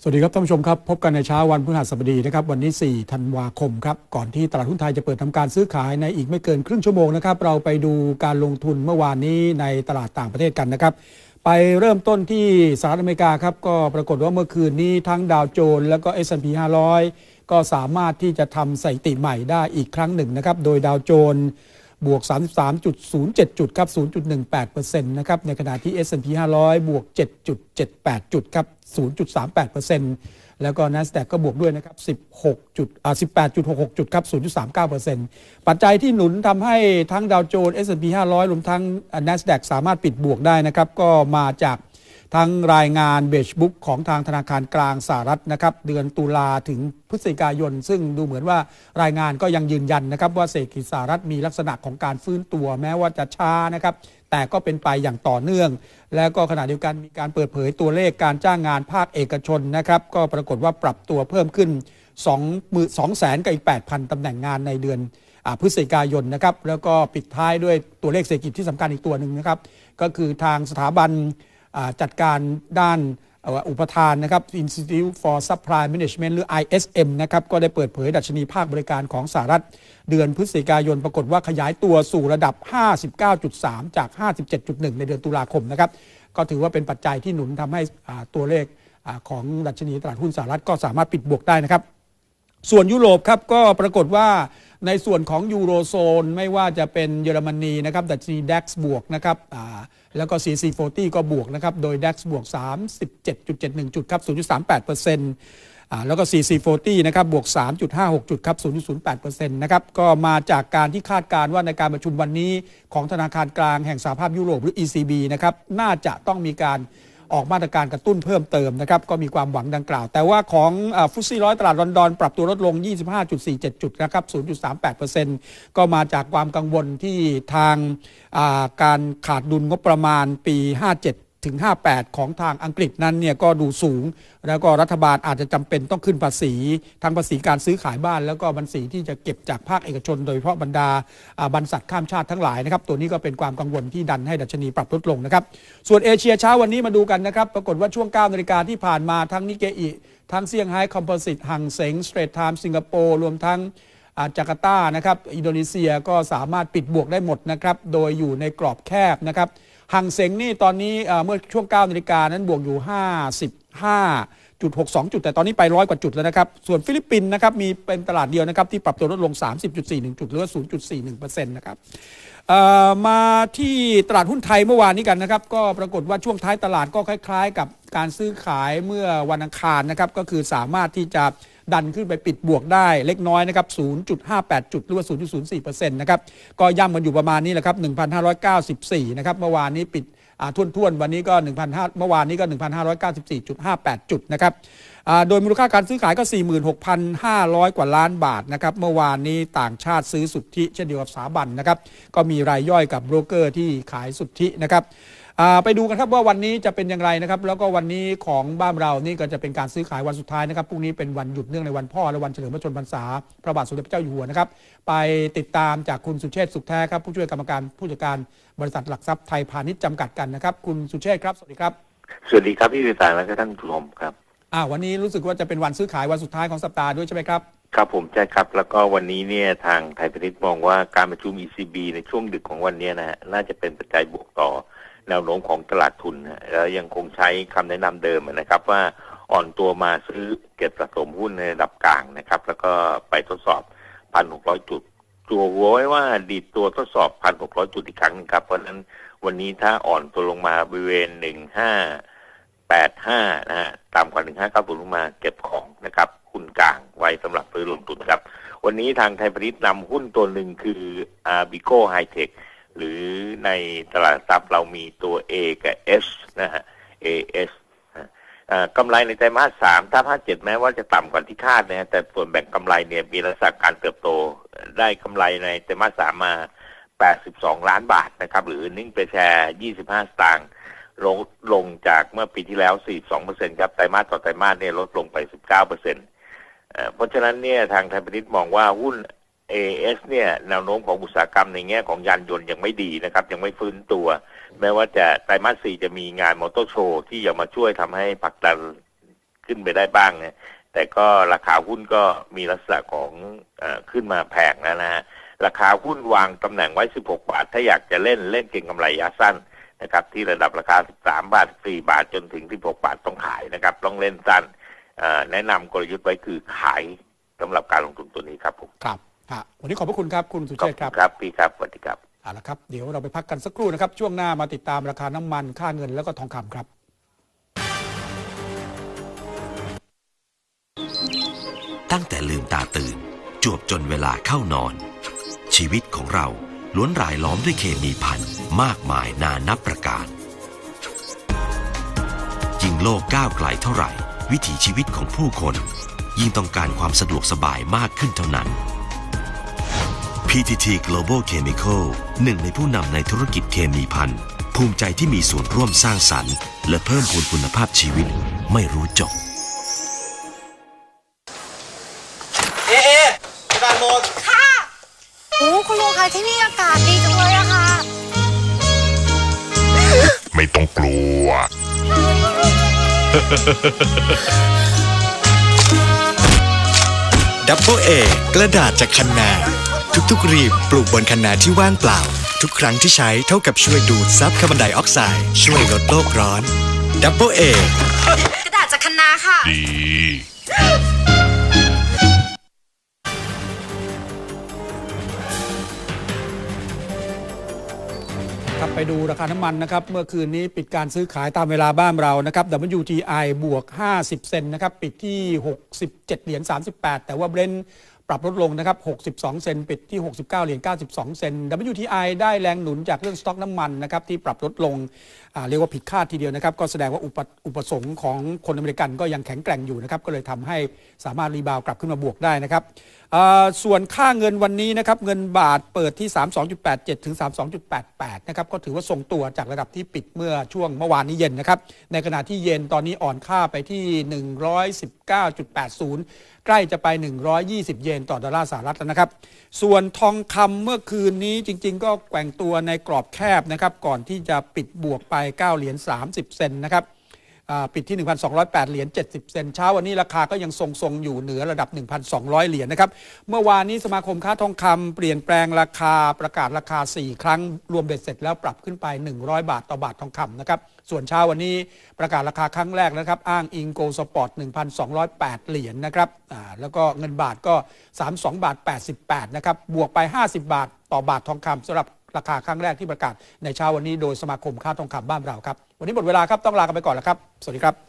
สวัสดีครับท่านผู้ชมครับ พบกันในเช้าวันพฤหัสบดีนะครับวันนี้ 4 ธันวาคมครับ ก่อนที่ตลาดหุ้นไทยจะเปิดทำการซื้อขายในอีกไม่เกินครึ่งชั่วโมงนะครับ เราไปดูการลงทุนเมื่อวานนี้ในตลาดต่างประเทศกันนะครับ ไปเริ่มต้นที่สหรัฐอเมริกาครับ ก็ปรากฏว่าเมื่อคืนนี้ทั้งดาวโจนส์แล้วก็ S&P 500 ก็สามารถที่จะทำสถิติใหม่ได้อีกครั้งหนึ่งนะครับโดยดาวโจนส์ บวก 33.07 จุดครับ 0.18%นะครับ ในขณะที่ S&P 500 บวก 7.78 จุดครับ 0.38%แล้วก็ NASDAQ ก็บวกด้วยนะครับ 16จุดอ่า18.66 จุดครับ 0.39%ปัจจัยที่หนุนทำให้ทั้งดาวโจนส์ S&P 500 รวมทั้ง NASDAQ สามารถปิดบวกได้นะครับ ก็มาจาก ทั้งรายงานเบชบุ๊กของทางธนาคารกลางสหรัฐนะครับเดือนตุลาถึงพฤศจิกายน ซึ่งดูเหมือนว่ารายงานก็ยังยืนยันนะครับว่าเศรษฐกิจสหรัฐมีลักษณะของการฟื้นตัวแม้ว่าจะช้านะครับแต่ก็เป็นไปอย่างต่อเนื่อง แล้วก็ขณะเดียวกันมีการเปิดเผยตัวเลขการจ้างงานภาคเอกชนนะครับก็ปรากฏว่าปรับตัวเพิ่มขึ้น2มือ2แสนกับอีก 8,000ตำแหน่งงานในเดือนอพฤศจิกายนนะครับแล้วก็ปิดท้ายด้วยตัวเลขเศรษฐกิจที่สำคัญอีกตัวหนึ่งนะครับก็คือทางสถาบัน จัดการด้านอุปทานนะครับ Institute for Supply Management หรือ ISM นะครับ ก็ได้เปิดเผยดัชนีภาคบริการของสหรัฐ เดือนพฤศจิกายนปรากฏว่าขยายตัวสู่ระดับ 59.3 จาก 57.1 ในเดือนตุลาคมนะครับ ก็ถือว่าเป็นปัจจัยที่หนุนทำให้ตัวเลขอของดัชนีตลาดหุ้นสหรัฐก็สามารถปิดบวกได้นะครับ ส่วนยุโรปครับก็ปรากฏว่าในส่วนของยูโรโซนไม่ว่าจะเป็นเยอรมนีนะครับดัชนี DAX บวกนะครับ แล้วก็ CC40 ก็บวกนะครับ โดย DAX บวก 37.71 จุดครับ 0.38%อ่าแล้วก็ CC40 นะครับ บวก 3.56 จุดครับ 0.08%นะครับ ก็มาจากการที่คาดการณ์ว่าในการประชุมวันนี้ของธนาคารกลางแห่งสหภาพยุโรปหรือ ECB นะครับ น่าจะต้องมีการ ออกมาตรการกระตุ้นเพิ่มเติมนะครับก็มีความหวังดังกล่าว แต่ว่าของฟุตซี่ร้อยตลาดลอนดอนปรับตัวลดลง 25.47 จุดนะครับ 0.38%ก็มาจากความกังวลที่ทางาการขาดดุลงบประมาณปี 57 ถึง 58 ของทางอังกฤษนั้นเนี่ยก็ดูสูง แล้วก็รัฐบาลอาจจะจำเป็นต้องขึ้นภาษี ทั้งภาษีการซื้อขายบ้าน แล้วก็ภาษีที่จะเก็บจากภาคเอกชน โดยเฉพาะบรรดาบรรษัทข้ามชาติทั้งหลายนะครับ ตัวนี้ก็เป็นความกังวลที่ดันให้ดัชนีปรับลดลงนะครับ ส่วนเอเชียเช้าวันนี้มาดูกันนะครับ ปรากฏว่าช่วง9นาฬิกาที่ผ่านมาทั้งนิเกอิทั้งเซี่ยงไฮ้คอมโพสิตหังเสงสเตรทไทม์สิงคโปร์รวมทั้งอาจาการ์ตานะครับ อินโดนีเซียก็สามารถปิดบวกได้หมดนะครับ โดยอยู่ในกรอบแคบนะครับ หังเสงนี่ตอนนี้เมื่อช่วง9นาฬิกานั้นบวกอยู่ 55.62 จุด แต่ตอนนี้ไปร้อยกว่าจุดแล้วนะครับ ส่วนฟิลิปปินส์นะครับมีเป็นตลาดเดียวนะครับที่ปรับตัวลดลง 30.41 จุดหรือว่า0.41%นะครับ มาที่ตลาดหุ้นไทยเมื่อวานนี้กันนะครับ ก็ปรากฏว่าช่วงท้ายตลาดก็คล้าย ๆ กับการซื้อขายเมื่อวันอังคารนะครับก็คือสามารถที่จะดันขึ้นไปปิดบวกได้เล็กน้อยนะครับ 0.58 จุดหรือว่า 0.04%นะครับ ก็ย่ำกันอยู่ประมาณนี้แหละครับ 1,594 นะครับ เมื่อวานนี้ปิด ท่วนๆ วันนี้ก็ 1,500 เมื่อวานนี้ก็ 1,594.58 จุดนะครับอ่าโดยมูลค่าการซื้อขายก็ 46,500 กว่าล้านบาทนะครับ เมื่อวานนี้ต่างชาติซื้อสุทธิเช่นเดียวกับสถาบันนะครับ ก็มีรายย่อยกับโบรกเกอร์ที่ขายสุทธินะครับ ไปดูกันครับว่าวันนี้จะเป็นอย่างไรนะครับ แล้วก็วันนี้ของบ้านเรานี่ก็จะเป็นการซื้อขายวันสุดท้ายนะครับพรุ่งนี้เป็นวันหยุดเนื่องในวันพ่อและวันเฉลิมพระชนมพรรษาพระบาทสมเด็จพระเจ้าอยู่หัวนะครับ ไปติดตามจากคุณสุเชษฐ์สุขแท้ครับผู้ช่วยกรรมการผู้จัดการบริษัทหลักทรัพย์ไทยพาณิชย์จำกัดกันนะครับ คุณสุเชษฐ์ครับสวัสดีครับสวัสดีครับพี่วิสารและก็ท่านผู้ชมครับอ่าวันนี้รู้สึกว่าจะเป็นวันซื้อขายวันสุดท้ายของสัปดาห์ด้วยใช่ไหมครับครับผมใช่ครับ แล้วก็วันนี้เนี่ยทางไทยพาณิชย์มองว่าการประชุม ECB ในช่วงดึกของวันนี้นะฮะน่าจะเป็นปัจจัยบวกต่อ แนวโน้มของตลาดทุนนะแล้วยังคงใช้คำแนะนำเดิมนะครับ ว่าอ่อนตัวมาซื้อเก็บสะสมหุ้นในระดับกลางนะครับ แล้วก็ไปทดสอบ1,600จุดจัวหัวไว้ว่าดีดตัวทดสอบ1,600จุดอีกครั้งหนึ่งครับ เพราะฉะนั้นวันนี้ถ้าอ่อนตัวลงมาบริเวณ1585นะฮะต่ำกว่า1590ลงมาเก็บของนะครับหุ้นกลางไว้สำหรับซื้อลงทุนครับ วันนี้ทางไทยพาณิชย์นำหุ้นตัวหนึ่งคืออาบิโก้ไฮเทค หรือในตลาดหลักทรัพย์เรามีตัว A กับ S นะฮะ AS กำไรในไตรมาสสามถ้าภาเจ็ดแม้ว่าจะต่ำกว่าที่คาดนะฮะแต่ส่วนแบ่งกำไรเนี่ยมีลักษณะการเติบโตได้กำไรในไตรมาสสามมา 82 ล้านบาทนะครับ หรือนิ่งไปแชร์ 25 สตางค์ลงลงจากเมื่อปีที่แล้ว 42%ครับ ไตรมาสต่อไตรมาสเนี่ยลดลงไป 19%เอ่อเพราะฉะนั้นเนี่ยทางไทยพาณิชย์มองว่าหุ้น AS เนี่ยแนวโน้มของอุตสาหกรรมในแง่ของยานยนต์ยังไม่ดีนะครับ ยังไม่ฟื้นตัว แม้ว่าจะไตรมาสสี่จะมีงานมอเตอร์โชว์ที่จะมาช่วยทำให้ผลักดันขึ้นไปได้บ้างเนะแต่ก็ราคาหุ้นก็มีลักษณะของอขึ้นมาแพงแล้วนะฮะราคาหุ้นวางตำแหน่งไว้ 16 บาท ถ้าอยากจะเล่นเล่นเก่งกำไรระยะสั้นนะครับ ที่ระดับราคา 13 บาท 4 บาทจนถึง 16 บาทต้องขายนะครับ ต้องเล่นสั้นแนะนำกลยุทธ์ไว้คือขายสำหรับการลงทุนตัวนี้ครับผมครับ ฮะวันนี้ขอบพระคุณครับคุณสุขอเชบษฐ์คุครับณครับพี่ครับสวัสดีครับเอาละครับเดี๋ยวเราไปพักกันสักครู่นะครับ ช่วงหน้ามาติดตามราคาน้ำมันค่าเงินแล้วก็ทองคำครับตั้งแต่ลืมตาตื่น จวบจนเวลาเข้านอน ชีวิตของเราล้วนรายล้อมด้วยเคมีพันมากมายนานับประการ ยิ่งโลกก้าวไกลเท่าไหร่ วิถีชีวิตของผู้คน ยิ่งต้องการความสะดวกสบายมากขึ้นเท่านั้น PTT Global Chemical หนึ่งในผู้นำในธุรกิจเคมีพันภูมิใจที่มีส่วนร่วมสร้างสรรค์ และเพิ่มพูนคุณภาพชีวิตไม่รู้จบ เอเอกระดาษหมดค่ะโอ้คุณลุงคะที่นี่อากาศดีจังเลยอะค่ะ ไม่ต้องกลัว ดับเบิลเอกระดาษจากคันนา ทุกๆรีบปลูกบนคันนาที่ว่างเปล่า ทุกครั้งที่ใช้เท่ากับช่วยดูดซับคาร์บอนไดออกไซด์ช่วยลดโลกร้อนดับเบิลเอกระดาษจากคณะค่ะ ดีครับไปดูราคาน้ำมันนะครับ เมื่อคืนนี้ปิดการซื้อขายตามเวลาบ้านเรานะครับ WTI บวก 50 เซนต์นะครับ ปิดที่ 67 เหรียญ 38 แต่ว่าเบรน ปรับลดลงนะครับ 62 เซนปิดที่ 69 เหรียญ 92 เซน WTI ได้แรงหนุนจากเรื่องสต็อกน้ำมันนะครับที่ปรับลดลง เรียกว่าผิดคาดทีเดียวนะครับ ก็แสดงว่าอุปอุปสงค์ของคนอเมริกันก็ยังแข็งแกร่งอยู่นะครับ ก็เลยทำให้สามารถรีบาวกลับขึ้นมาบวกได้นะครับ ส่วนค่าเงินวันนี้นะครับ เงินบาทเปิดที่ 32.87 ถึง 32.88 นะครับ ก็ถือว่าทรงตัวจากระดับที่ปิดเมื่อช่วงเมื่อวานนี้เย็นนะครับ ในขณะที่เย็นตอนนี้อ่อนค่าไปที่ 119.80ใกล้จะไป 120 เยนต่อดอลลาร์สหรัฐแล้วนะครับ ส่วนทองคำเมื่อคืนนี้จริง ๆ ก็แกว่งตัวในกรอบแคบนะครับ ก่อนที่จะปิดบวกไป 9 เหรียญ30 เซนนะครับ ปิดที่ 1,208 เหรียญ 70 เซนเช้าวันนี้ราคาก็ยังทรงๆ อยู่เหนือระดับ 1,200 เหรียญนะครับ เมื่อวานนี้สมาคมค้าทองคำเปลี่ยนแปลงราคาประกาศราคา 4 ครั้ง รวมเบ็ดเสร็จแล้วปรับขึ้นไป 100 บาทต่อบาททองคำนะครับส่วนเช้าวันนี้ประกาศราคาครั้งแรกนะครับ อ้างอิงโกลสปอร์ต 1,208 เหรียญนะครับแล้วก็เงินบาทก็ 32 บาท 88 นะครับ บวกไป 50 บาทต่อบาททองคำสำหรับ ราคาครั้งแรกที่ประกาศในเช้าวันนี้โดยสมาคมค้าทองคำบ้านเราครับ วันนี้หมดเวลาครับต้องลากันไปก่อนแล้วครับ สวัสดีครับ